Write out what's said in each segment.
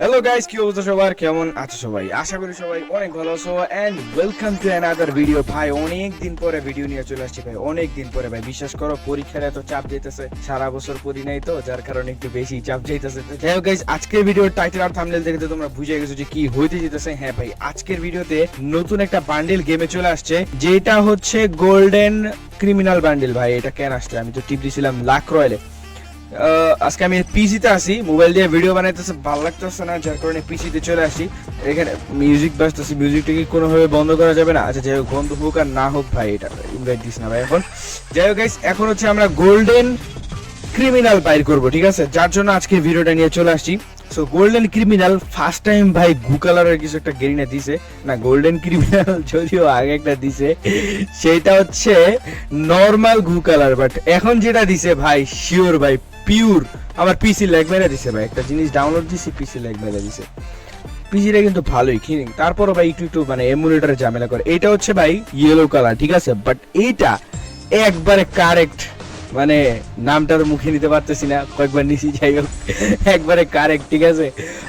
Hello guys কি অবস্থা সবার? কেমন আছো সবাই? আশা করি সবাই অনেক ভালো আছো and welcome to another video ভাই অনেক দিন পরে ভিডিও নিয়ে চলে আসছি, ভাই। অনেক দিন পরে, ভাই। বিশ্বাস করো, পরীক্ষার এত চাপ যাইতেছে, সারা বছর পড়ি নাই তো, যার কারণে একটু বেশি চাপ তো যাই হোক গাইস আজকের ভিডিওর টাইটেল আর থাম্বনেল দেখে তো তোমরা বুঝে গেছো যে কি হইতে যেতেছে হ্যাঁ ভাই, আজকের ভিডিওতে নতুন একটা বান্ডেল গেমে চলে আসছে, যেটা হচ্ছে গোল্ডেন ক্রিমিনাল বান্ডেল ভাই। এটা কেন আসছে? আমি তো টিপ দিছিলাম লাখ রয়েলে। আজকে আমি পিসিতে আসি মোবাইল দিয়ে ভিডিও বানাইতেছে ভালো লাগতেছে না যার কারণে পিসিতে চলে আসি এখানে মিউজিক বাজতেছে মিউজিকটা কি কোনোভাবে বন্ধ করা যাবে না? আচ্ছা যাই হোক বন্ধ হোক আর না হোক ভাই এটা ইনভাইট দিস না ভাই এখন। যাই হোক guys, এখন হচ্ছে আমরা গোল্ডেন ক্রিমিনাল বাইর করব ঠিক আছে? যার জন্য আজকে ভিডিওটা নিয়ে চলে আসছি। So golden criminal first time ভাই গু কালারের কিছু একটা গেরিনা দিছে। না গোল্ডেন ক্রিমিনাল যদিও আগে একটা দিছে সেটা হচ্ছে নর্মাল গু কালার বাট এখন যেটা দিছে ভাই শিওর ভাই পিওর আমার পিসি ল্যাগ মেরে দিছে ভাই, একটা জিনিস ডাউনলোড দিছি পিসি ল্যাগ মেরে দিছে। পিসিটা কিন্তু ভালোই কিনিং তারপরও ভাই একটু একটু মানে এমুলেটারে ঝামেলা করে। এটা হচ্ছে ভাই ইয়েলো কালার ঠিক আছে? বাট এইটা একবারে কারেক্ট মানে নামটার মুখে নিতে পারতেছি না, কয়েকবার নিছি, যাই হোক, একবারে কারেক্ট ঠিক আছে?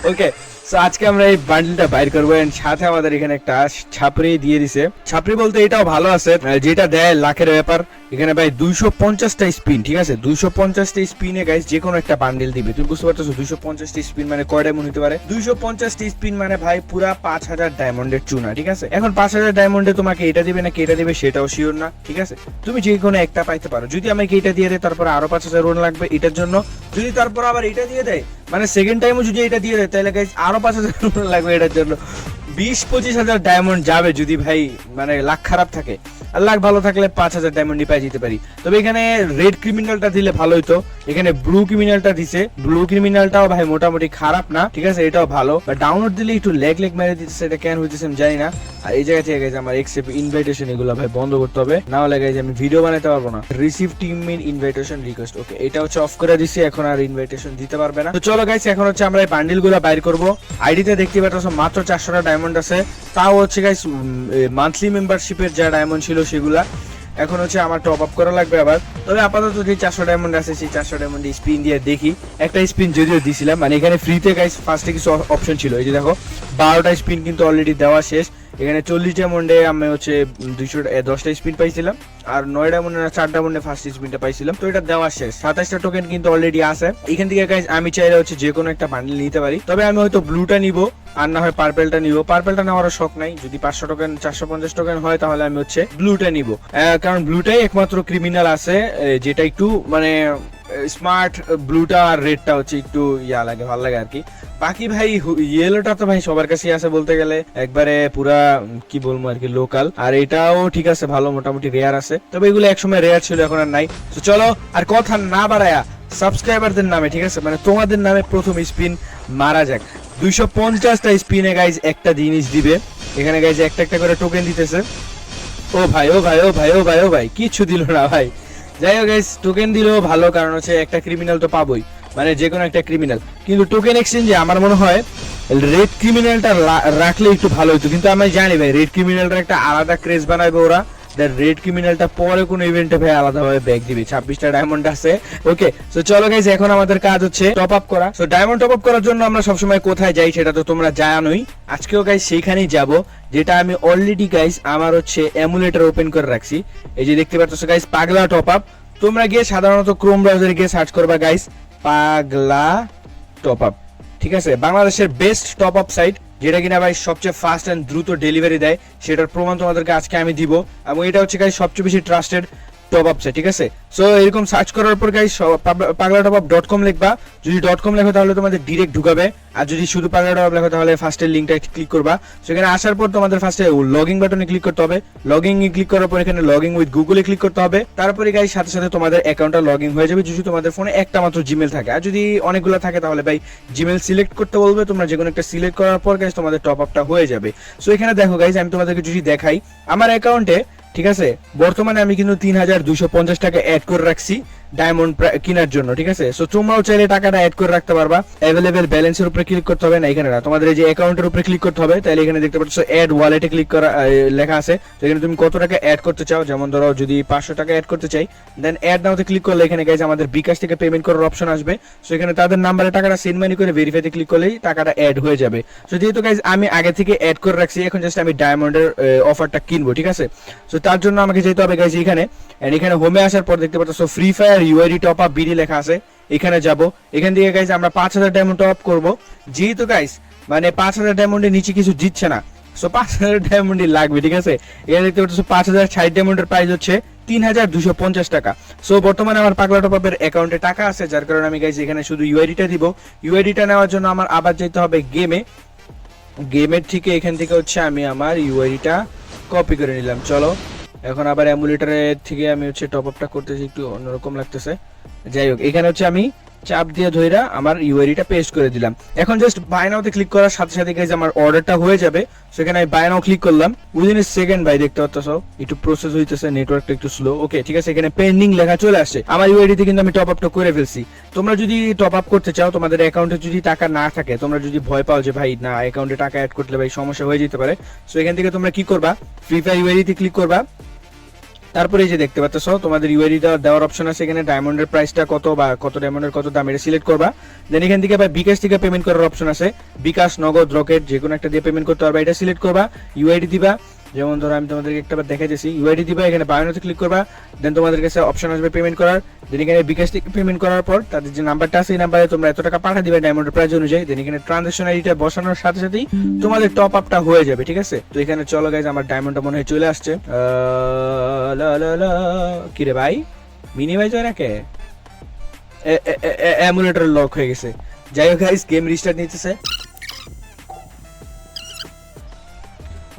ওকে সো আজকে আমরা এই বান্ডেলটা বাইর করব and সাথে আমাদের এখানে একটা ছাপড়ি দিয়ে দিছে। ছাপড়ি বলতে এটাও ভালো আছে যেটা দেয় লাখের ব্যাপার। এখানে ভাই দুইশো পঞ্চাশটা স্পিন ঠিক আছে? দুইশো পঞ্চাশটা স্পিনে গাইস যে কোনো একটা বান্ডেল দিবে। তুমি বুঝতে পারছ দুইশো পঞ্চাশটা স্পিন মানে কয় ডায়মন্ড হতে পারে? দুইশো পঞ্চাশটা স্পিন মানে ভাই পুরা পাঁচ হাজার ডায়মন্ডের চুনা, ঠিক আছে? এখন পাঁচ হাজার ডায়মন্ডে তোমাকে এটা দিবে নাকি এটা দিবে সেটাও শিওর না, ঠিক আছে? তুমি যে কোনো একটা পাইতে পারো। যদি আমাকে এটা দিয়ে দেয়, তারপর আরও পাঁচ হাজার রুন লাগবে এটার জন্য। যদি তারপর আবার এটা দিয়ে দেয় মানে সেকেন্ড টাইমও যদি এটা দিয়ে দেয়, তাহলে গাইস আরও পাঁচ হাজার রুন লাগবে এটার জন্য। বিশ পঁচিশ হাজার ডায়মন্ড যাবে যদি ভাই মানে লাখ খারাপ থাকে। লাখ ভালো থাকলে পাঁচ হাজার ডায়মন্ডই পাই যেতে পারি। তবে এখানে রেড ক্রিমিনালটা দিলে ভালো হতো এখানে ব্লু ক্রিমিনালটা দিছে। ব্লু ক্রিমিনালটাও ভাই মোটামুটি খারাপ না, ঠিক আছে? এটাও ভালো। বাট ডাউনলোড দিলে একটু লেগ লেগ মেরে দিতেছে, এটা কেন হইতেছে আমি জানি না। আর এই জায়গা থেকে গেছে আমার এক্সেপ্ট ইনভাইটেশন এগুলো ভাই বন্ধ করতে হবে। না হলে গেছে আমি ভিডিও বানাতে পারব না। Receive team in invitation request okay এটা হচ্ছে অফ করে দিছি, এখন আর ইনভাইটেশন দিতে পারবে না। তো চলো গাইস এখন হচ্ছে আমরা এই বান্ডিলগুলো বাইর করব। আইডিতে দেখতে পাচ্ছ মাত্র চারশোটা ডায়মন্ড আছে। তাও হচ্ছে গাইস মান্থলি মেম্বারশিপের যা ডায়মন্ড ছিল সেগুলা। এখন হচ্ছে আমার টপ আপ করা লাগবে আবার। তবে আপাতত যে চারশো ডায়মন্ড আছে, সেই চারশো ডায়মন্ড স্পিন দিয়ে দেখি। একটা স্পিন যদিও দিছিলাম মানে এখানে ফ্রিতে গাইস ফার্স্টে কিছু অপশন ছিল। এই যে দেখো, বারোটা স্পিন কিন্তু অলরেডি দেওয়া শেষ। এখানে চল্লিশ ডায়মন্ডে আমি হচ্ছে দুইশো দশটা স্পিন পাইছিলাম। আর নয় ডায়মন্ডে না, চার ডায়মন্ডে ফার্স্ট স্পিনটা পাইছিলাম। তো এটা দেওয়া শেষ। সাতাশটা টোকেন কিন্তু অলরেডি আছে। এখান থেকে আমি চাইলে হচ্ছে যে কোনো একটা বান্ডেল নিতে পারি। তবে আমি হয়তো ব্লুটা নিব, আর না হয় পার্পেলটা নিব। পার্পেলটা নেওয়ারও শখ নাই। যদি পাঁচশো টোকেন চারশো পঞ্চাশ টোকেন হয়, তাহলে আমি হচ্ছে ব্লুটা নিব। কারণ ব্লুটাই একমাত্র ক্রিমিনাল আছে যেটা একটু মানে স্মার্ট ব্লুটা আর রেডটা হচ্ছে একটু ইয়া লাগে, ভালো লাগে আর কি। বাকি ভাই ইয়েলোটা তো ভাই সবার কাছেই আছে বলতে গেলে। একবারে পুরা কি বলব আর কি লোকাল আর এটাও ঠিক আছে, ভালো, মোটামুটি রেয়ার আছে। তবে এগুলো একসময় রেয়ার ছিল, এখন আর নাই। তো চলো, আর কথা না বাড়ায়া সাবস্ক্রাইবারদের নামে, ঠিক আছে? মানে তোমাদের নামে প্রথম স্পিন মারা যাক। দুইশো পঞ্চাশটা স্পিনে গাইজ একটা জিনিস দিবে। এখানে গাইজ একটা একটা করে টোকেন দিতেছে। ও ভাই ও ভাই ও ভাই ও ভাই ও ভাই, কিচ্ছু দিল না ভাই। যাই হোক গাইস টোকেন দিলেও ভালো, কারণ হচ্ছে একটা ক্রিমিনাল তো পাবোই। মানে যে কোনো একটা ক্রিমিনাল কিন্তু টোকেন এক্সচেঞ্জে আমার মনে হয় রেড ক্রিমিনালটা রাখলে একটু ভালো হতো কিন্তু আমি জানি ভাই রেড ক্রিমিনালটা একটা আলাদা ক্রেজ বানাবে ওরা। রেড ক্রিমিনালটা পরে কোনো ইভেন্টে ভাই ব্যাগ ছাব্বিশটা ডায়মন্ড আছে। ওকে তো চলো গাইজ এখন আমাদের কাজ হচ্ছে টপ আপ করা। তো ডায়মন্ড টপ আপ করার জন্য আমরা সবসময় কোথায় যাই সেটা তো তোমরা জানোই। আজকেও গাইজ সেইখানেই যাব, যেটা আমি অলরেডি গাইজ আমার হচ্ছে এমুলেটার ওপেন করে রাখছি। এই যে দেখতে পাচ্ছ গাইজ পাগলা টপ আপ তোমরা গিয়ে সাধারণত ক্রোম ব্রাউজারে গিয়ে সার্চ করবা গাইজ পাগলা টপ আপ ঠিক আছে? বাংলাদেশের বেস্ট টপ আপ সাইট যেটা কিনা ভাই সবচেয়ে ফাস্ট অ্যান্ড দ্রুত ডেলিভারি দেয়, সেটার প্রমাণ তোমাদেরকে আজকে আমি দিব। এবং এটা হচ্ছে সবচেয়ে বেশি ট্রাস্টেড টপ আপ ঠিক আছে? সো এরকম সার্চ করার পর গাইজ পাগলা টপ আপ ডট কম লিখবা। যদি ডট কম লেখো তাহলে তোমাদের ডিরেক্ট ঢুকাবে। আর যদি শুধু পাগলা টপ আপ লেখো তাহলে ফার্স্টের লিঙ্কটা ক্লিক করবা। সেখানে আসার পর তোমাদের ফার্স্টে লগইন বাটনে ক্লিক করতে হবে। লগইন ক্লিক করার পর এখানে লগইন উইথ গুগলে ক্লিক করতে হবে। তারপরে গাইজ সাথে সাথে তোমাদের অ্যাকাউন্টটা লগইন হয়ে যাবে। যদি তোমাদের ফোনে একটা মাত্র জিমেল থাকে। আর যদি অনেকগুলো থাকে তাহলে ভাই জিমেল সিলেক্ট করতে বলবে। তোমরা যে কোনো একটা সিলেক্ট করার পর গাইজ তোমাদের টপ আপটা হয়ে যাবে। সো এখানে দেখো গাইজ আমি তোমাদেরকে যদি দেখাই, আমার অ্যাকাউন্টে ঠিক আছে? বর্তমানে আমি কিন্তু তিন হাজার দুইশো পঞ্চাশ টাকা অ্যাড করে রাখছি। ডায়মন্ড কেনার জন্য, ঠিক আছে? সো তোমরাও চাইলে টাকাটা অ্যাড করে রাখতে পারবা। অ্যাভেলেবেল ব্যালেন্সের উপরে ক্লিক করতে হবে। না, এখানে না, তোমাদের এই যে অ্যাকাউন্টের উপরে ক্লিক করতে হবে, তাহলে এখানে দেখতে পাচ্ছ অ্যাড ওয়ালেটে ক্লিক করা লেখা আছে। তো এখানে তুমি কত টাকা অ্যাড করতে চাও? যেমন ধরো, যদি পাঁচশো টাকা অ্যাড করতে চাই দেন অ্যাড নাওতে ক্লিক করলে এখানে গাইজ আমাদের বিকাশ থেকে পেমেন্ট করার অপশন আসবে। সো এখানে তাদের নাম্বারে টাকাটা সেন্ড মানি করে ভেরিফাইতে ক্লিক করলেই টাকাটা অ্যাড হয়ে যাবে। সো যেহেতু গাইজ আমি আগে থেকে অ্যাড করে রাখছি, এখন জাস্ট আমি ডায়মন্ডের অফারটা কিনবো, ঠিক আছে? সো তার জন্য আমাকে যেতে হবে গাইজ এখানে। এখানে হোমে আসার পর দেখতে পাচ্ছ free fire UID top up BD লেখা আছে। এখানে যাব। এখান থেকে গাইজ আমরা পাঁচ হাজার ডায়মন্ড টপ করব। যেহেতু গাইজ মানে পাঁচ হাজার ডায়মন্ডের নিচে কিছু দিচ্ছে না। সো পাঁচ হাজার ডায়মন্ডই লাগবে, ঠিক আছে? এখানে দেখতে পাচ্ছ, পাঁচ হাজার ষাট ডায়মন্ডের প্রাইস হচ্ছে তিন হাজার দুশো পঞ্চাশ টাকা। সো বর্তমানে আমার পাগলা টপ টপাপের অ্যাকাউন্টে টাকা আছে, যার কারণে আমি গাইজ এখানে শুধু ইউআইডিটা দিব। ইউআইডিটা নেওয়ার জন্য আমার আবার যেতে হবে গেমে গেমের থেকে এখান থেকে হচ্ছে আমি আমার ইউআইডিটা কপি করে নিলাম। চলো। এখন আবার অ্যামুলেটারের থেকে আমি হচ্ছে টপ আপটা করতেছি, একটু অন্যরকম লাগতেছে। যাই হোক, এখানে হচ্ছে আমি চাপ দিয়ে ধইরা আমার ইউআইডিটা পেস্ট করে দিলাম। এখন জাস্ট বাই নাওতে ক্লিক করার সাথে সাথে গাইজ আমার অর্ডারটা হয়ে যাবে। সেখানে আমি বাই নাও ক্লিক করলাম। উইদিন এ সেকেন্ড ভাই, দেখতে পাচ্ছ একটু প্রসেস হইতেছে নেটওয়ার্কটা একটু স্লো ওকে ঠিক আছে, এখানে পেন্ডিং লেখা চলে আসছে। আমার ইউআইডিতে কিন্তু আমি টপ আপটা করে ফেলছি। তোমরা যদি টপ আপ করতে চাও, তোমাদের অ্যাকাউন্টে যদি টাকা না থাকে, তোমরা যদি ভয় পাও যে, ভাই, না অ্যাকাউন্টে টাকা অ্যাড করলে ভাই সমস্যা হয়ে যেতে পারে। সো এখান থেকে তোমরা কি করবা? ফ্রি ফায়ার ইউআইডিতে ক্লিক করবা। তারপরে এই যে দেখতে পাচ্ছ, তোমাদের ইউআইডি দেওয়ার অপশন আছে এখানে। ডায়মন্ডের প্রাইসটা কত বা কত ডায়মন্ডের কত দাম এটা সিলেক্ট করবা। দেন এখান থেকে বা বিকাশ থেকে পেমেন্ট করার অপশন আছে। বিকাশ, নগদ রকেট যে কোনো একটা দিয়ে পেমেন্ট করতে পারবা। এটা সিলেক্ট করবা ইউআইডি দিবা। যেমন ধরো আমি তোমাদেরকে একটা বার দেখা যাচ্ছি ইউআইডি দিবা এখানে বায়োনোতে ক্লিক করবা দেন তোমাদের কাছে অপশন আসবে পেমেন্ট করার। দেন এখানে বিকাশ থেকে পেমেন্ট করার পর তাদের যে নাম্বারটা আছে এই নাম্বারে তোমরা এত টাকা পাঠা দিবে ডায়মন্ডের প্রাইস অনুযায়ী। দেন এখানে ট্রানজাকশন আইডিটা বসানোর সাথে সাথেই তোমাদের টপ আপটা হয়ে যাবে ঠিক আছে? তো এখানে চলো গাইজ আমার ডায়মন্ডটা মনে হয় চলে আসছে। আহ, লা, লা, লা। কি রে ভাই? মিনি ভাই যায় না কে? অ্যামুলেটার লক হয়ে গেছে। যাই হোক গাইজ গেম রিস্টার্ট নিতেছে।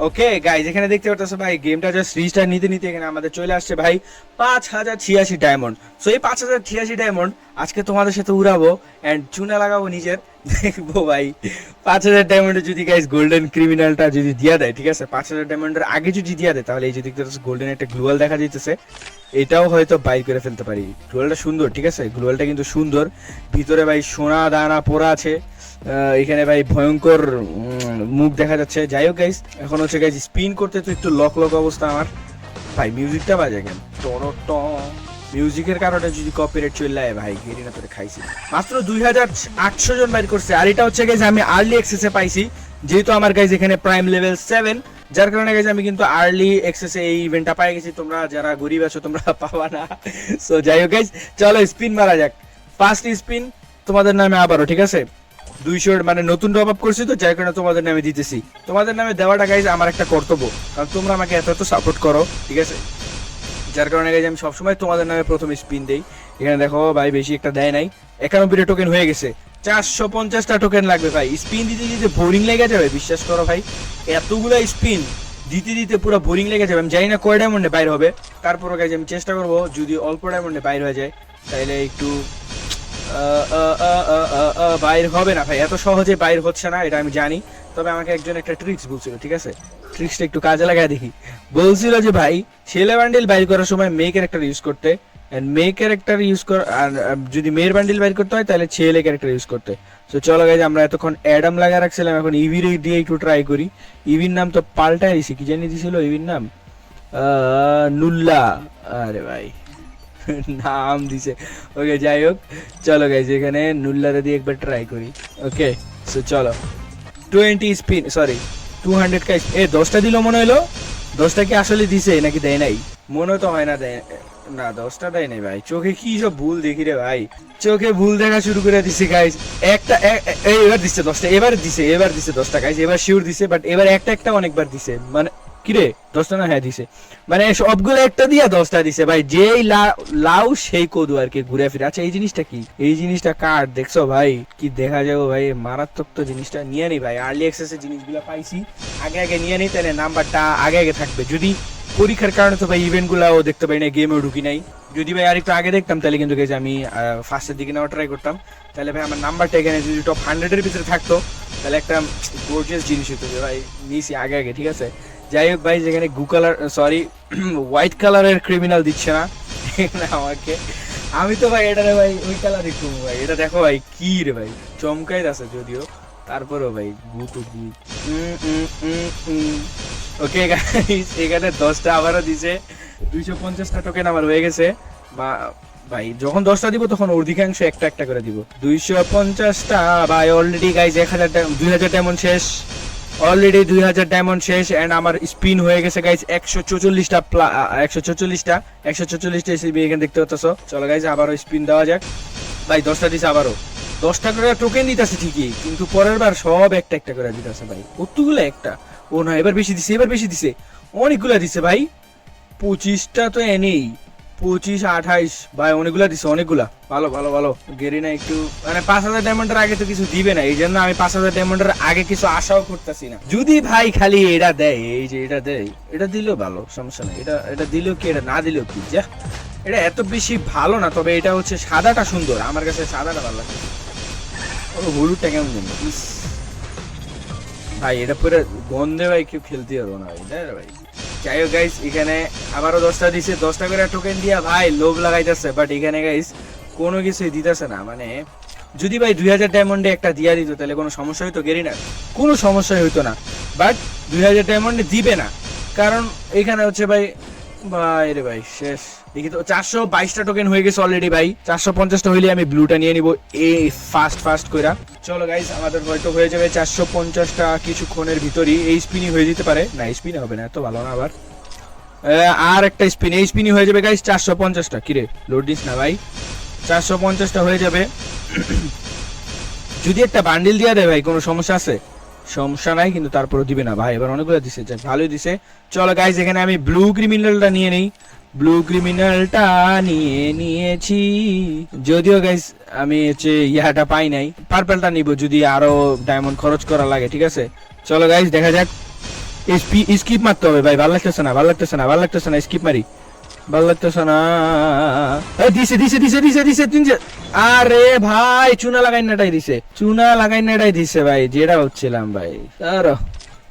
ওকে গাইজ এখানে দেখতে পাচ্ছ ভাই গেমটা জাস্ট রিস্টার্ট নিতে নিতে এখানে আমাদের চলে আসছে ভাই পাঁচ হাজার ছিয়াশি ডায়মন্ড সো এই পাঁচ হাজার ছিয়াশি ডায়মন্ড আজকে তোমাদের সাথে উড়াবো অ্যান্ড চুনা লাগাবো নিজের। দেখব ভাই, পাঁচ হাজার ডায়মন্ডে যদি গাইজ গোল্ডেন ক্রিমিনালটা যদি দিয়া দেয়, ঠিক আছে? পাঁচ হাজার ডায়মন্ডের আগে যদি দিয়া দেয়, তাহলে এই যে দেখতে পাচ্ছ গোল্ডেন একটা গ্লুয়াল দেখা যাইতেছে। এটাও হয়তো বাই করে ফেলতে পারি। গ্লুয়ালটা সুন্দর, ঠিক আছে? গ্লুয়ালটা কিন্তু সুন্দর। ভিতরে ভাই সোনা, দানা, পোড়া আছে। এখানে ভাই ভয়ঙ্কর মুখ দেখা যাচ্ছে। যাই হোক গাইস এখন হচ্ছে গাইস স্পিন করতে তো একটু লক লক অবস্থা আমার। ভাই মিউজিকটা বাজে কেন? মিউজিকের কারণে যদি কপিরাইট চলে ভাই গেরিনা তোরে খাইছি। মাত্র দুই হাজার আটশো জন বাইর করছে। আর এটা হচ্ছে গাইজ আমি আর্লি এক্সেসে পাইছি। যেহেতু আমার গাইজ এখানে প্রাইম লেভেল সেভেন যার কারণে গাইজ আমি কিন্তু আর্লি এক্সেসে এই ইভেন্টটা পাই গেছি। তোমরা যারা গরিব আছো, তোমরা পাবা না। সো যাই হোক গাইজ চলো স্পিন মারা যাক। ফার্স্ট স্পিন তোমাদের নামে আবারও, ঠিক আছে? দুইশো মানে নতুন টপ আপ করছি তো, যার কারণে তোমাদের নামে দিতেছি। তোমাদের নামে দেওয়াটা গাইজ আমার একটা কর্তব্য। কারণ তোমরা আমাকে এত এত সাপোর্ট করো, ঠিক আছে? যার কারণে, guys, আমি সবসময় তোমাদের নামে প্রথম স্পিন দেই। এখানে দেখো, ভাই, বেশি একটা দেয় নাই। একানব্বইটা টোকেন হয়ে গেছে। চারশো পঞ্চাশটা টোকেন লাগবে, ভাই। স্পিন দিতে দিতে বোরিং লেগে যাবে, বিশ্বাস করো, ভাই। এতগুলা স্পিন দিতে দিতে পুরো বোরিং লেগে যাবে। আমি জানি না কয় ডায়মন্ডে বাইর হবে। তারপরে গাইজ আমি চেষ্টা করব, যদি অল্প ডায়মন্ডে বাইর হয়ে যায়, তাহলে একটু বাইর হবে না ভাই। এত সহজে বাইর হচ্ছে না, এটা আমি জানি। তবে আমাকে একজন একটা ট্রিক্স বলছিল, ঠিক আছে? ট্রিক্সটা একটু কাজে লাগায় দেখি। বলছিল যে, ভাই ছেলে বান্ডিল বাইর করার সময় মেয়ে ক্যারেক্টার ইউজ করতে। এন্ড মেয়ে ক্যারেক্টার ইউজ কর, আর যদি মেয়ের বান্ডিল বাইর করতে হয়, তাহলে ছেলে ক্যারেক্টার ইউজ করতে। তো চলো গাইজ আমরা এতক্ষণ অ্যাডাম লাগা রাখছিলাম, এখন ইভির দিয়ে একটু ট্রাই করি। ইভির নাম তো পাল্টাই দিছি, কি জানি দিছিল ইভির নাম? নুল্লা। আরে ভাই। নাম দিছে। ওকে যাই হোক, চলো গাইজ এখানে নুল্লাতে দিয়ে একবার ট্রাই করি। ওকে সো চলো। Twenty spin sorry two hundred কাইস এ, দশটা দিল মনে হলো দশটা কি আসলে দিছে নাকি দেয় নাই? মনে তো হয় না দেয়, না, দশটা দেয় নাই ভাই। চোখে কি সব ভুল দেখি রে ভাই। চোখে ভুল দেখা শুরু করে দিছে গাইস একটা এবার দিছে দশটা, এবার দিছে এবার দিছে দশটা গাইস এবার শিওর দিছে বাট এবার একটা একটা অনেকবার দিছে। মানে কিরে? দশটা না হ্যাঁ দিছে। মানে সবগুলো একটা দিয়া দশটা দিছে ভাই। যেই লাউ সেই কদু আর কি ঘুরে ফিরে। আচ্ছা এই জিনিসটা কি? এই জিনিসটা কার? দেখছ ভাই? কি দেখা যাব ভাই? মারাত্মক তো জিনিসটা নিয়ে নি ভাই। আর্লি অ্যাক্সেস এর জিনিসগুলো পাইছি। আগে আগে নিয়ে নি তাহলে নাম্বারটা আগে আগে থাকবে। যদি পরীক্ষার কারণে তো ভাই ইভেন্ট গুলাও দেখতে পাই না গেমেও ঢুকি নাই। যদি ভাই আরেকটু আগে দেখতাম, তাহলে কিন্তু গেছে আমি ফার্স্টের দিকে নেওয়া ট্রাই করতাম। তাহলে ভাই আমার নাম্বারটা এখানে যদি টপ হান্ড্রেডের ভিতরে থাকতো, তাহলে একটা গোর্জিয়াস জিনিস হতো যে ভাই, নিয়েছি আগে আগে, ঠিক আছে? যাই হোক ভাই, যেখানে গু কালার সরি হোয়াইট কালারের ক্রিমিনাল দিচ্ছে না। আমাকে। আমি তো ভাই এটা রে ভাই, ওই কালার একটু ভাই। এটা দেখো ভাই, কি রে ভাই। চমকাই আছে যদিও। তারপরেও ভাই গুতু গু। ওকে এখানে দশটা আবারও দিছে। দুইশো পঞ্চাশটা টোকেন আমার হয়ে গেছে। বা, ভাই, যখন দশটা দিব, তখন অধিকাংশ একটা একটা করে দিব। দুইশো পঞ্চাশটা, ভাই অলরেডি গাইজ এক হাজার দুই হাজার ডায়মন্ড শেষ। অলরেডি দুই হাজার ডায়মন্ড শেষ এন্ড আমার স্পিন হয়ে গেছে গাইজ একশো চৌচল্লিশটা একশো চৌচল্লিশটা একশো চৌচল্লিশটা এসিবি এখানে দেখতে পাচ্ছ চলো গাইজ আবারও স্পিন দেওয়া যাক। ভাই, দশটা দিছে আবারও। দশটা করে টোকেন দিতেছে ঠিকই, কিন্তু পরের বার সব একটা একটা করে দিতেছে, ভাই। কতগুলো একটা? ও না, এবার বেশি দিছে, এবার বেশি দিছে। অনেকগুলো দিছে, ভাই। পঁচিশটা তো এনেই। পঁচিশ, আঠাইশ, ভাই, অনেকগুলা দিছে, অনেকগুলা। ভালো ভালো ভালো। গেরিনা একটু মানে পাঁচ হাজার ডায়মন্ডের আগে তো কিছু দিবে না, এই জন্য আমি পাঁচ হাজার ডায়মন্ডের আগে কিছু আশাও করতেছি না। যদি ভাই খালি এটা দেয়, এই যে এটা দেয়, এটা দিলেও ভালো, সমস্যা নেই। এটা এটা দিলেও কি, এটা না দিলেও কি? যা, এটা এত বেশি ভালো না, তবে এটা হচ্ছে সাদাটা সুন্দর। আমার কাছে সাদাটা ভালো লাগে। ও, হলুদটা কেমন জানি? ভাই, এটা পুরো গন্ধে ভাই কেউ খেলতে পারব না ভাই। ভাই। যাই হোক গাইস এখানে আবারও দশটা দিছে। দশটা করে টোকেন দিয়া ভাই লোভ লাগাইতেছে বাট এখানে গাইস কোনো কিছুই দিতেছে না। মানে যদি ভাই দুই হাজার ডায়মন্ডে একটা দিয়া দিত, তাহলে কোনো সমস্যা হইতো, গেরি না। কোনো সমস্যাই হইতো না। বাট দুই হাজার ডায়মন্ডে দিবে না। কারণ এখানে হচ্ছে ভাই ভাই রে ভাই, শেষ। দেখি তো, চারশো বাইশটা টোকেন হয়ে গেছে অলরেডি ভাই। চারশো পঞ্চাশটা হইলে আমি ব্লুটা নিয়ে নিব। এই ফাস্ট ফাস্ট কইরা। চলো গাইজ আমাদের হয়তো হয়ে যাবে চারশো পঞ্চাশটা কিছুক্ষণের ভিতরই। এই স্পিনই হয়ে যেতে পারে। না স্পিনে হবে না, এত ভালো না আবার। আর একটা স্পিন এই স্পিনই হয়ে যাবে গাইস চারশো পঞ্চাশটা। কিরে লোড দিস না ভাই। চারশো পঞ্চাশটা হয়ে যাবে। যদি একটা বান্ডিল দিয়ে দেয় ভাই, কোনো সমস্যা আছে? সমস্যা নাই, কিন্তু তারপরে দিবে না। ভাই, এবার অনেকগুলো দিছে। ভালোই দিছে। চলো গাইজ এখানে আমি ব্লু ক্রিমিনালটা নিয়ে নেই। ব্লু ক্রিমিনালটা নিয়ে নিয়েছি। যদিও গাইস আমি হচ্ছে ইহাটা পাই নাই। পার্পেলটা নিব যদি আরও ডায়মন্ড খরচ করা লাগে, ঠিক আছে? চলো গাইস দেখা যাক। স্কিপ মারতে হবে ভাই, ভালো লাগতেছে না, ভালো লাগতেছে না, ভালো লাগতেছে না স্কিপ মারি। ভালো লাগতেছে না। দিছে দিছে দিছে দিছে দিছে তিনছে আরে ভাই, চুনা লাগাই নাটাই দিছে। চুনা লাগাই নাটাই দিছে ভাই, যেটা হচ্ছিলাম ভাই।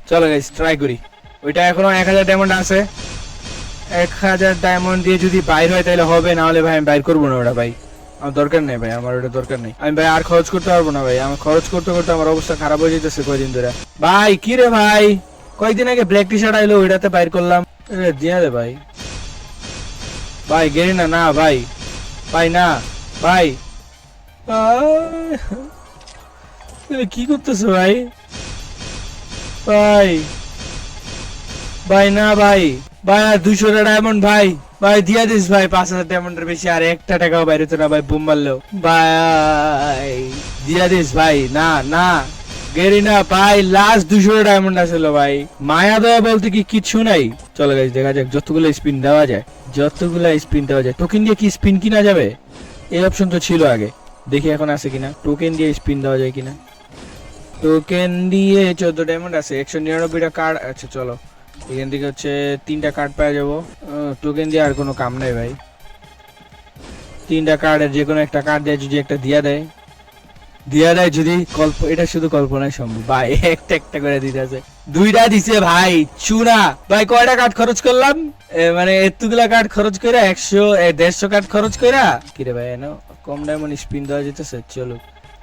চলো গাইস ট্রাই করি। ওইটা এখনও এক হাজার ডায়মন্ড আছে। এক হাজার ডায়মন্ড দিয়ে যদি বাইর হয় তাহলে হবে না হলে ভাই আমি বাইর করব না ওটা ভাই। আমার দরকার নেই ভাই, আমার ওটা দরকার নেই। আমি ভাই আর খরচ করতে পারব না ভাই, আমার খরচ করতে করতে আমার অবস্থা খারাপ হয়ে যেতেছে কয়দিন ধরে। ভাই, কি রে ভাই? কয়েকদিন আগে ব্ল্যাক টি শার্ট আইলো, ওইটাতে বাইর করলাম। দিয়া দে ভাই। ভাই, গেরি না না ভাই। ভাই, না, ভাই। কি করতেছো ভাই? ভাই। ভাই, না ভাই। ভাই, আর দুশো ডায়মন্ড ভাই। ভাই, দিয়া দিস ভাই, পাঁচ হাজার ডায়মন্ডের বেশি। আর একটা টাকাও বাইরে তো না ভাই বুম মারলেও ভাই, দিয়া দিস ভাই, না না। গেরি না, ভাই লাস্ট দুশো ডায়মন্ড আসলো ভাই। মায়া দয়া বলতে কি কিছু নাই? চলো গাইজ দেখা যাক যতগুলো স্পিন দেওয়া যায়। যতগুলো স্পিন দেওয়া যায়। টোকেন দিয়ে কি স্পিন কিনা যাবে? এই অপশন তো ছিল আগে। দেখি এখন আছে কিনা। টোকেন দিয়ে স্পিন দেওয়া যায় কিনা? টোকেন দিয়ে চোদ্দ ডায়মন্ড আছে। একশো নিরানব্বইটা কার্ড আচ্ছা চলো। এখান থেকে হচ্ছে তিনটা কার্ড পেয়ে যাব। টোকেন দিয়ে আর কোনো কাম নেই ভাই। তিনটা কার্ডের যে কোনো একটা কার্ড দেয় যদি একটা দিয়া দেয় দিয়া দেয় যদি কল্প, এটা শুধু কল্পনায় সম্ভব। ভাই, একটা একটা করে দিতে আছে। দুইটা দিছে ভাই, চুনা। ভাই, কয়টা কার্ড খরচ করলাম? মানে এতগুলা কার্ড খরচ করে একশো দেড়শো কার্ড খরচ করে কিরে ভাই, এনো কম ডায়মন্ড স্পিন দেওয়া যেতেছে, চলো।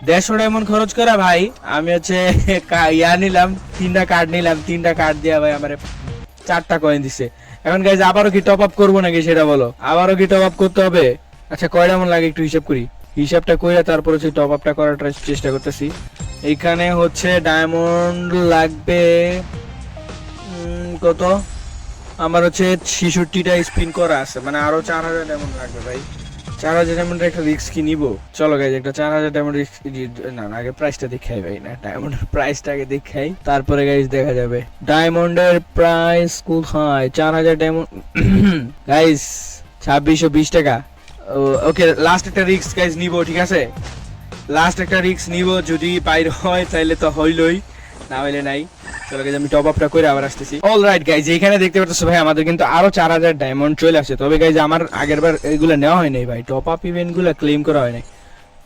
দেড়শো ডায়মন্ড খরচ করা, ভাই। আমি হচ্ছে ইয়া নিলাম, তিনটা কার্ড নিলাম, তিনটা কার্ড দিয়া ভাই আমার চারটা কয়েন দিছে। এখন গাইজ আবারও কি টপ আপ করব নাকি সেটা বলো? আবারও কি টপ আপ করতে হবে? আচ্ছা কয় ডায়মন্ড লাগে একটু হিসাব করি। হিসাবটা কইরা তারপর হচ্ছে টপ আপটা করার চেষ্টা করতেছি। এইখানে হচ্ছে ডায়মন্ড লাগবে কত? আমার হচ্ছে ছেষট্টিটা স্পিন করা আছে মানে আরও চার হাজার ডায়মন্ড লাগবে ভাই। চার হাজার ডায়মন্ডের একটা রিস্ক কি নিবো? চলো গাইজ একটা চার হাজার ডায়মন্ড রিস্ক না না, আগে প্রাইসটা দেখাই ভাই, না ডায়মন্ডের প্রাইসটা আগে দেখাই। তারপরে গাইজ দেখা যাবে। ডায়মন্ডের প্রাইস কোথায় চার হাজার ডায়মন্ড গাইজ ছাব্বিশশো বিশ টাকা। ওকে লাস্ট একটা রিস্ক গাইজ নিবো, ঠিক আছে? লাস্ট একটা রিস্ক নিব, যদি বাইর হয় তাহলে তো হইলই। না হইলে নাই। চলো গাইজ আমি টপ করে আবার আসতেছি। অল রাইট দেখতে ভাই, আমাদের কিন্তু আরও চার হাজার ডায়মন্ড চলে আসছে। তবে আমার এগুলো ভাই। করা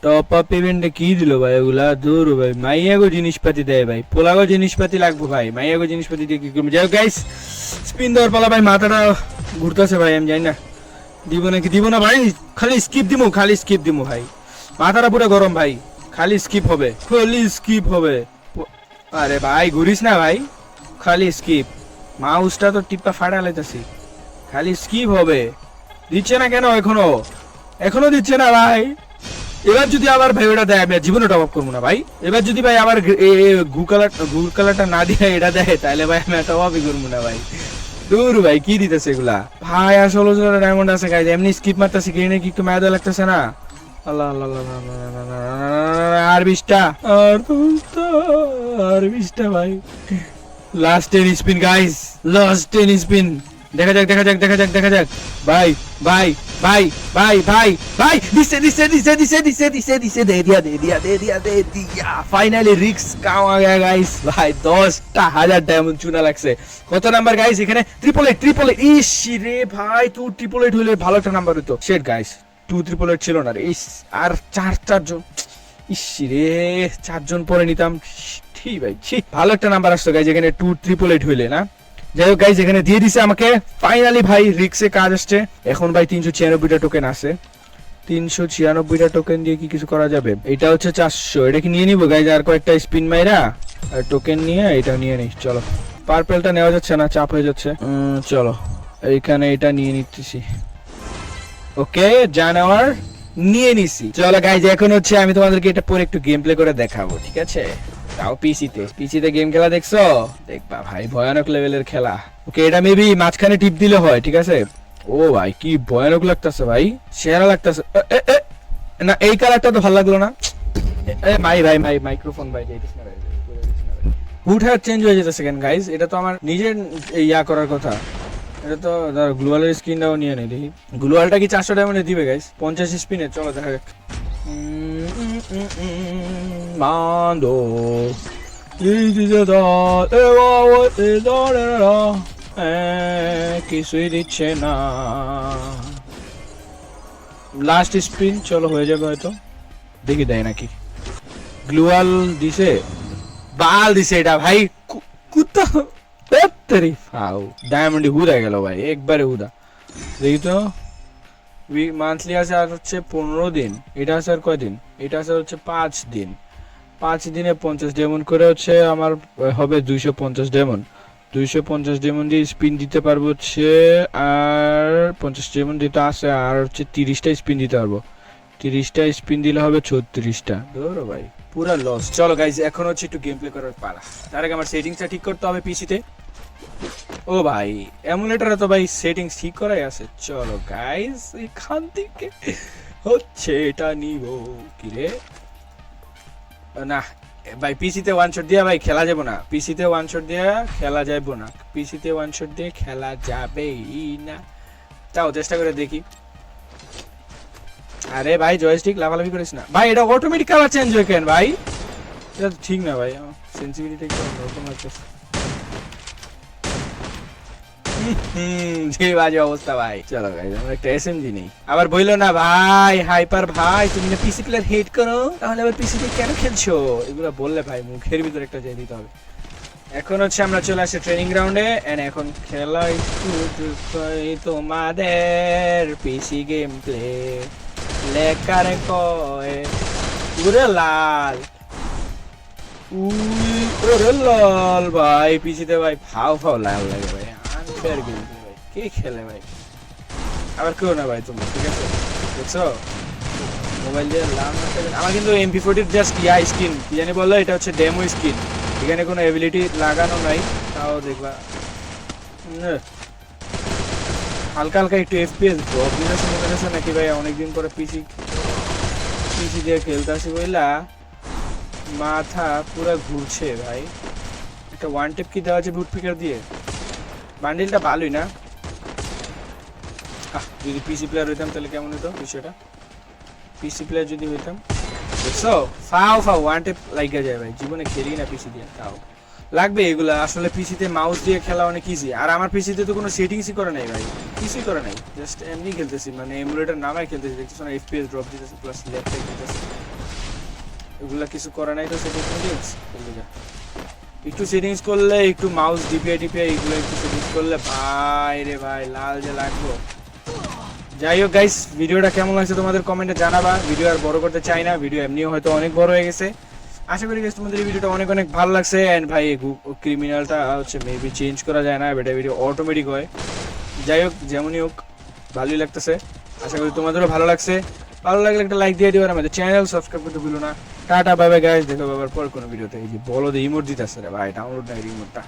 টপ আপ কি ভাই ওগুলা দূর ভাই জিনিসপাতি দেয় ভাই। পোলাগো জিনিসপাতি লাগবো ভাই, মাইয়াগো জিনিসপাতি দিয়ে কি করব? গাইস স্পিন দেওয়ার পালা ভাই, মাথাটা ঘুরতেছে ভাই, আমি জানি না। দিব নাকি? দিব না ভাই, খালি স্কিপ দিমু, খালি স্কিপ দিমু ভাই। মাথাটা পুরো গরম ভাই, খালি স্কিপ হবে, খালি স্কিপ হবে। আরে ভাই ঘুরিস না ভাই খালি স্কিপ মাউসটা তো টিপা ফাটা লাইতাছি খালি স্কিপ হবে দিচ্ছে না কেন এখনও এখনও দিচ্ছে না ভাই এবার যদি আবার ভাই ওটা দেয় আমি জীবনে টপ আপ করব না ভাই এবার যদি ভাই আবার গু কালার গু কালারটা না দিয়ে এটা দেয় তাহলে ভাই আমি টপ আপই করব না ভাই দূর ভাই কি দিতেছে এগুলা ভাই ষোলো ডায়মন্ড আছে গাইজ এমনি স্কিপ মারতেছি গ্রেনে কি একটু মেয়াদা লাগতেছে না আল্লাহ আল্লাহ আল্লাহ, আর বিশটা? আর আর বিশটা ভাই। Last ten spin guys last ten spin দেখা যাক দেখা যাক দেখা যাক দেখা যাক। ভাই ভাই ভাই ভাই ভাই ভাই দিছে দিছে দিছে দিছে দিছে দিছে দিছে দে দিয়া দে দিয়া দে দিয়া দে দিয়া। ফাইনালি রিক্স কাম আ গয়া গাইস ভাই দশটা হাজার ডায়মন্ড চুনা লাগছে। কত নাম্বার গাইস এখানে? ট্রিপল এইট ট্রিপল এইট ইস রে ভাই টু ট্রিপল এইট হলে ভালো একটা নাম্বার হতো শেট গাইস টু ট্রিপল এইট ছিল না রে। ইস আর চার চার চারজন ইস রে, চারজন পরে নিতাম। ঠিক ভাই ভালো একটা নাম্বার আসতো গাইজ এখানে টু ট্রিপল এইট হইলে, না? যাই হোক গাইজ এখানে দিয়ে দিছে আমাকে ফাইনালি ভাই রিক্সে কাজ আসছে। এখন ভাই, তিনশো ছিয়ানব্বইটা টোকেন আছে। তিনশো ছিয়ানব্বইটা টোকেন দিয়ে কি কিছু করা যাবে? এটা হচ্ছে চারশো। এটা কি নিয়ে নিবো গাইজ আর কয়েকটা স্পিন মাইরা? আর টোকেন নিয়ে, এটা নিয়ে নিই, চলো। পার্পেলটা নেওয়া যাচ্ছে না, চাপ হয়ে যাচ্ছে। চলো। এইখানে এটা নিয়ে নিতেছি। ওকে জানোয়ার নিয়ে নিছি। চলো গাইজ এখন হচ্ছে আমি তোমাদেরকে এটা পরে একটু গেম প্লে করে দেখাবো ঠিক আছে? তাও পিসিতে পিসিতে গেম খেলা দেখছ? দেখবা ভাই ভয়ানক লেভেলের খেলা। ওকে এটা মেবি মাঝখানে টিপ দিলে হয় ঠিক আছে? ও ভাই কি ভয়ানক লাগতেছে ভাই। সেরা লাগতেছে। না এই কালারটা তো ভালো লাগল না। মাই ভাই মাই মাইক্রোফোন ভাই যাইতিস না ভাই, হুট চেঞ্জ হয়ে যেতেছে কেন গাইজ এটা তো আমার নিজের ইয়া করার কথা। এটা তো ধর গ্লোয়ালের স্ক্রিনটাও নিয়ে নেই দেখি। গ্লোয়ালটা কি চারশো ডায়মন্ডে দিবে গাইস পঞ্চাশ স্পিনে চলো দেখা যাক। মান্দো। কিছুই দিচ্ছে না। লাস্ট স্পিন চলো, হয়ে যাবে হয়তো। দেখি, দেয় নাকি। গ্লুয়াল দিছে? বাল দিছে এটা, ভাই। কুত্তা। তেরি ফাউ ডায়মন্ডি হুদা গেল ভাই, একবারে হুদা। দেখি তো মান্থলি আছে আর হচ্ছে পনেরো দিন, এটা আছে আর কয়দিন? এটা আছে হচ্ছে পাঁচ দিন। পাঁচ দিনে পঞ্চাশ ডেমন করে হচ্ছে আমার হবে দুইশো পঞ্চাশ ডেমন দুইশো পঞ্চাশ ডেমন দিয়ে স্পিন দিতে পারব হচ্ছে আর পঞ্চাশ ডেমন দিতে আছে আর হচ্ছে তিরিশটা স্পিন দিতে পারব। তিরিশটা স্পিন দিলে হবে ছত্রিশটা। ধরো ভাই, পুরা লস চলো গাইজ এখন হচ্ছে একটু গেম প্লে করার পালা। তার আগে আমার সেটিংসটা ঠিক করতে হবে পিসিতে ও ভাই এমুলেটারে তো ভাই সেটিংস ঠিক করাই আছে। চলো গাইজ এখান থেকে হচ্ছে এটা নিব। কি রে না ভাই পিসিতে ওয়ান শট দিয়া ভাই খেলা যাব না। পিসিতে ওয়ান শট দিয়া খেলা যাব না। পিসিতে ওয়ান শট দিয়ে খেলা যাবেই না। তাও চেষ্টা করে দেখি। আরে ভাই জয়স্টিক লাফালাফি করিস না। ভাই এটা অটোমেটিক কালার চেঞ্জ হয় কেন ভাই? এটা ঠিক না ভাই সেন্সিটিভিটি একটু অন্যরকম হুম, যে বাজে অবস্থা ভাই। চলো ভাই আমরা একটা এসএমজি নেই। আবার বইলো না ভাই হাইপার ভাই তুমি না পিসি প্লেয়ার হেট করো? তাহলে আবার পিসি দিয়ে কেন খেলছো? এগুলো বললে ভাই মুখের ভিতরে একটা দিতে হবে। এখন হচ্ছে আমরা চলে আসছি ট্রেনিং গ্রাউন্ডে এন্ড এখন খেলা তোমাদের পিসি গেম প্লে লেকারে কয় উরে লাল। উই ওরে লাল ভাই পিছিতে ভাই ফাও ফাও লাল লাগে ভাই। আনফেয়ার গেম কে খেলে ভাই? আবার কেউ না ভাই তুমি ঠিক আছে? দেখছ মোবাইল দিয়ে লাল না আমার কিন্তু এমপি ফোর্টির জাস্ট ইয়া স্কিন কি জানি বলল এটা হচ্ছে ডেমো স্কিন এখানে কোনো এবিলিটি লাগানো নাই, তাও দেখবা। হালকা হালকা একটু এফপিএস ড্রপ দিতেছে মনে হচ্ছে নাকি ভাই, অনেকদিন পরে পিসি পিসি দিয়ে খেলতে আসি বইলা মাথা পুরো ঘুরছে ভাই। একটা ওয়ান টেপ কি দেওয়া আছে বুট পিকার দিয়ে? বান্ডিলটা ভালোই না। যদি পিসি প্লেয়ার হইতাম তাহলে কেমন হতো বিষয়টা? পিসি প্লেয়ার যদি হইতাম। দেখছ? ফাও ফাও ওয়ান লাইগা যায় ভাই। জীবনে খেলি না পিসি দিয়ে, তাও। লাগবে এগুলা। আসলে পিসিতে মাউস দিয়ে খেলা অনেক ইজি আর আমার পিসিতে তো কোনো সেটিংসই করে নাই ভাই। কিছুই করে নাই। জাস্ট এমনি খেলতেছি। মানে এমুলেটার নামাই খেলতেছি। দেখছিস না? এফপিএস ড্রপ দিতেছে প্লাস ল্যাপটপ দিতেছে। এগুলা কিছু করে নাই তো সেটিংস একটু সেটিংস করলে, একটু মাউস ডিপিআই টিপিআই এগুলো একটু সেটিংস করলে, ভাই রে ভাই, লাল যে লাগবো। যাই হোক গাইস ভিডিওটা কেমন লাগছে তোমাদের কমেন্টে জানাবা। ভিডিও আর বড় করতে চাই না, ভিডিও এমনিও হয়তো অনেক বড় হয়ে গেছে। আশা করি গাইস তোমাদের এই ভিডিওটা অনেক অনেক ভালো লাগছে। অ্যান্ড ভাই ক্রিমিনালটা হচ্ছে মেবি চেঞ্জ করা যায় না এটা ভিডিও অটোমেটিক হয়। যাই হোক, যেমনই হোক, ভালোই লাগতেছে। আশা করি তোমাদেরও ভালো লাগছে। ভালো লাগলে একটা লাইক দিয়ে দিও আর আমাদের চ্যানেল সাবস্ক্রাইব করতে ভুলো না। টাটা বাবা গাইজ দেখো বাবার পর কোনো ভিডিওতে। এই যে বলো যে ইমোট দিতেছে রে ভাই ডাউনলোড নাই ইমোটটা